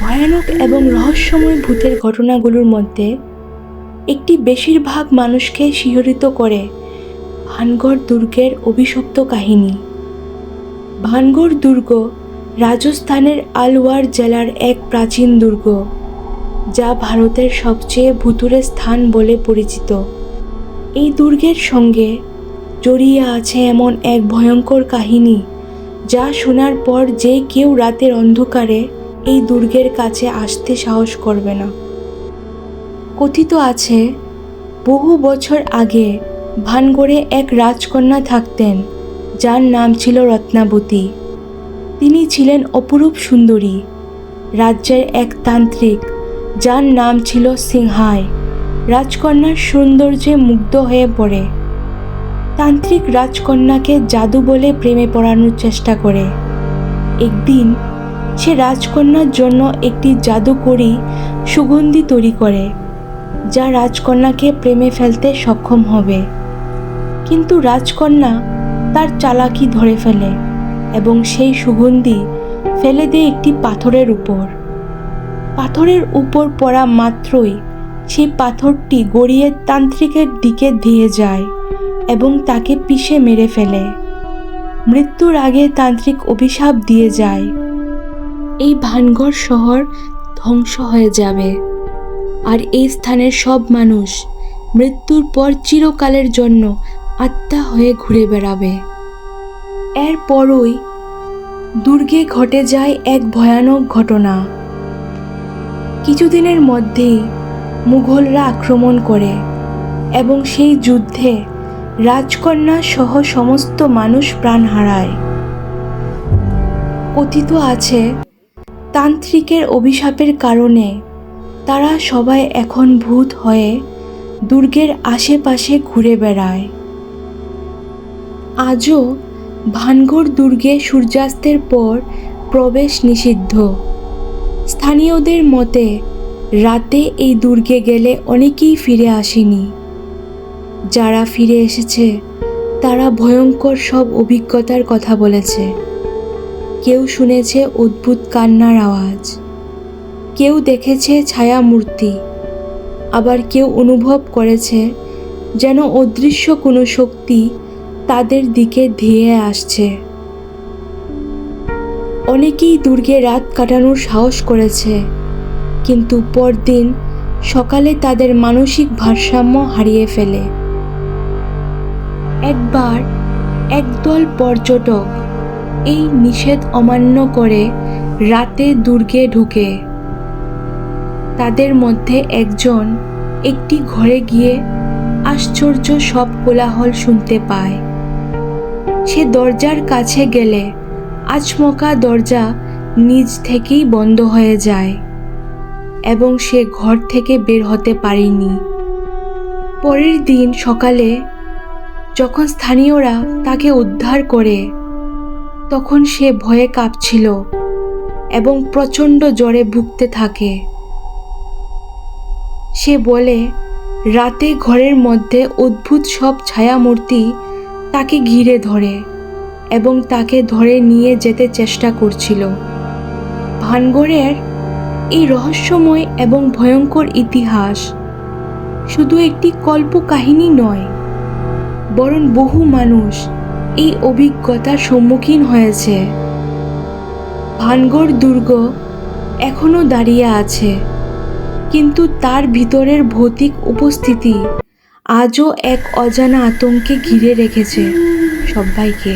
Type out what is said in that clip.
ভয়ানক এবং রহস্যময় ভূতের ঘটনাগুলোর মধ্যে একটি বেশিরভাগ মানুষকে শিহরিত করে ভানগড় দুর্গের অভিশপ্ত কাহিনী। ভানগড় দুর্গ রাজস্থানের আলওয়ার জেলার এক প্রাচীন দুর্গ, যা ভারতের সবচেয়ে ভুতুরে স্থান বলে পরিচিত। এই দুর্গের সঙ্গে জড়িয়ে আছে এমন এক ভয়ঙ্কর কাহিনী যা শোনার পর যে কেউ রাতের অন্ধকারে এই দুর্গের কাছে আসতে সাহস করবে না। কথিত আছে, বহু বছর আগে ভানগড়ে এক রাজকন্যা থাকতেন, যার নাম ছিল রত্নাবতী। তিনি ছিলেন অপরূপ সুন্দরী, রাজ্যের এক তান্ত্রিক, যার নাম ছিল সিংহাই। রাজকন্যার সৌন্দর্যে মুগ্ধ হয়ে পড়ে। তান্ত্রিক রাজকন্যাকে জাদু বলে প্রেমে পড়ানোর চেষ্টা করে। একদিন সে রাজকন্যার জন্য একটি জাদুকরি সুগন্ধি তৈরি করে, যা রাজকন্যাকে প্রেমে ফেলতে সক্ষম হবে। কিন্তু রাজকন্যা তার চালাকি ধরে ফেলে এবং সেই সুগন্ধি ফেলে দেয় একটি পাথরের উপর। পাথরের উপর পড়া মাত্রই সেই পাথরটি গড়িয়ে তান্ত্রিকের দিকে ধেয়ে যায়। এবং তাকে পিষে মেরে ফেলে। মৃত্যুর আগে তান্ত্রিক অভিশাপ দিয়ে যায়। এই ভানগড় শহর ধ্বংস হয়ে যাবে। আর এই স্থানের সব মানুষ মৃত্যুর পর চিরকালের জন্য আত্মা হয়ে ঘুরে বেড়াবে। এরপরই দুর্গে ঘটে যায় এক ভয়ানক ঘটনা। কিছুদিনের মধ্যেই মুঘলরা আক্রমণ করে এবং সেই যুদ্ধে রাজকন্যা সহ সমস্ত মানুষ প্রাণ হারায়। কথিত আছে, তান্ত্রিকের অভিশাপের কারণে তারা সবাই এখন ভূত হয়ে দুর্গের আশেপাশে ঘুরে বেড়ায়। আজও ভানগড় দুর্গে সূর্যাস্তের পর প্রবেশ নিষিদ্ধ। স্থানীয়দের মতে, রাতে এই দুর্গে গেলে অনেকেই ফিরে আসেনি। যারা ফিরে এসেছে, তারা ভয়ঙ্কর সব অভিজ্ঞতার কথা বলেছে। কেউ শুনেছে অদ্ভুত কান্নার আওয়াজ। কেউ দেখেছে ছায়া মূর্তি আবার কেউ অনুভব করেছে যেন অদৃশ্য কোনো শক্তি তাদের দিকে ধেয়ে আসছে। অনেকেই দুর্গে রাত কাটানোর সাহস করেছে, কিন্তু পরদিন সকালে তাদের মানসিক ভারসাম্য হারিয়ে ফেলে। একবার একদল পর্যটক এই নিষেধ অমান্য করে রাতে দুর্গে ঢুকে। তাদের মধ্যে একজন একটি ঘরে গিয়ে আশ্চর্য সব কোলাহল শুনতে পায়। সে দরজার কাছে গেলে আচমকা দরজা নিজ থেকেই বন্ধ হয়ে যায় এবং সে ঘর থেকে বের হতে পারেনি। পরের দিন সকালে যখন স্থানীয়রা তাকে উদ্ধার করে, তখন সে ভয়ে কাঁপছিল এবং প্রচণ্ড জ্বরে ভুগতে থাকে। সে বলে, রাতে ঘরের মধ্যে অদ্ভুত সব ছায়ামূর্তি তাকে ঘিরে ধরে এবং তাকে ধরে নিয়ে যেতে চেষ্টা করছিল। ভানগড়ের এই রহস্যময় এবং ভয়ঙ্কর ইতিহাস শুধু একটি কল্পকাহিনী নয় বরং বহু মানুষ এই অভিজ্ঞতার সম্মুখীন হয়েছে। ভানগড় দুর্গ এখনও দাঁড়িয়ে আছে, কিন্তু তার ভিতরের ভৌতিক উপস্থিতি আজও এক অজানা আতঙ্কে ঘিরে রেখেছে সবাইকে।